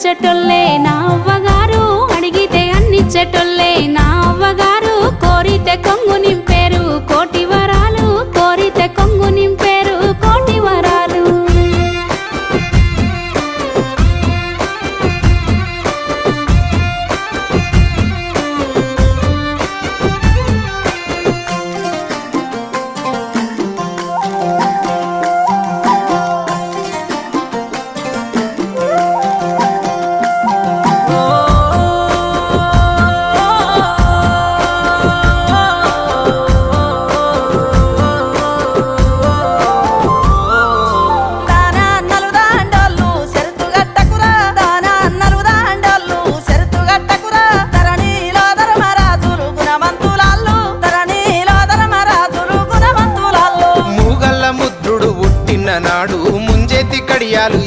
అన్నిచ్చేటోళ్ళే నవ్వగా నాడు ముంజేతి కడియాలు